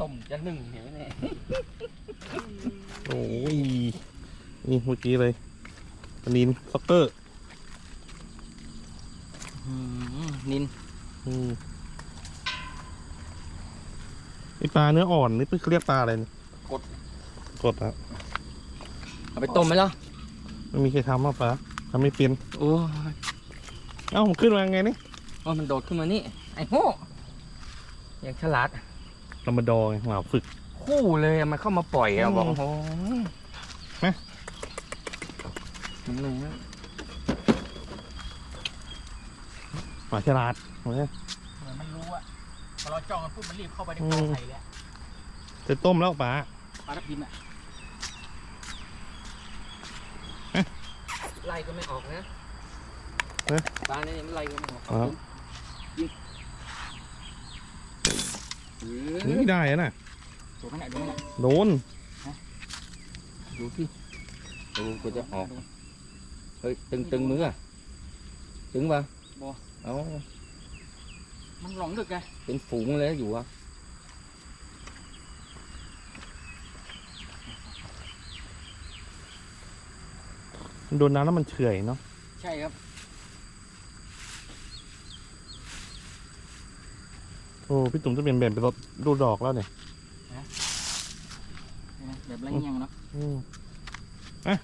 ต้มจะหนึ่งเห็นไหมเนี่ยโอ้ยนี่เมื่อกี้เลยปลานินซ็อกเกอร์อืมนินอืมไอปลาเนื้ออ่อนนี่เขาเรียกปลาอะไรเนี่ยกดกดครับเอาไปต้มไหมล่ะไม่มีใครทำอะปลาทำไม่เป็นโอ้ยเอ้ามันขึ้นมาไงนี่ว่ามันโดดขึ้นมานี่ไอ้โห่อย่างฉลาด เรามาดองไงเราฝึก คู่เลยอะมันเข้ามาปล่อยอะอืมบอกโอ้โหมามันเลยหมาฉลาดเห็นไหม เหมือนมันรู้อะพอเราจ้องมันปุ๊บมันรีบเข้าไปในอืกอมไข่เลยอะจะต้มแล้วปลาปลาทับทิมอะไล่ก็ไม่ออกนะเอ๊ะปลาเนี่ยมันไล่ก็ไม่ออกอ๋อยิง เออไม่ได้อะน่ะถูกไหมเนี่ยดูเนี่ยโดนดูที่ดูก็จะออก เฮ้ย ตึงตึงมืออะตึงปะเอามันหลงดึกไงเป็นฝูงเลยอยู่อะมันโดนน้ำแล้วมันเฉื่อยเนาะใช่ครับ โอ้พี่ตุ๋มจะเปลี่ยนแบบเป็นรถดูดอกแล้วเนี่ยนี่นะแบบไรเงี้ยงเนาะอืมอะ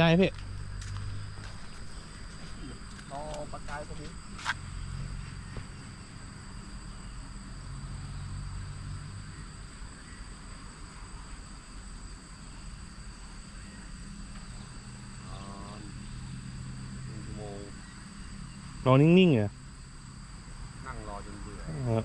ง่ายพี่ รอปลากายตัวนี้รอนิ่งๆเหรอนั่งรอจนเบื่อ เออ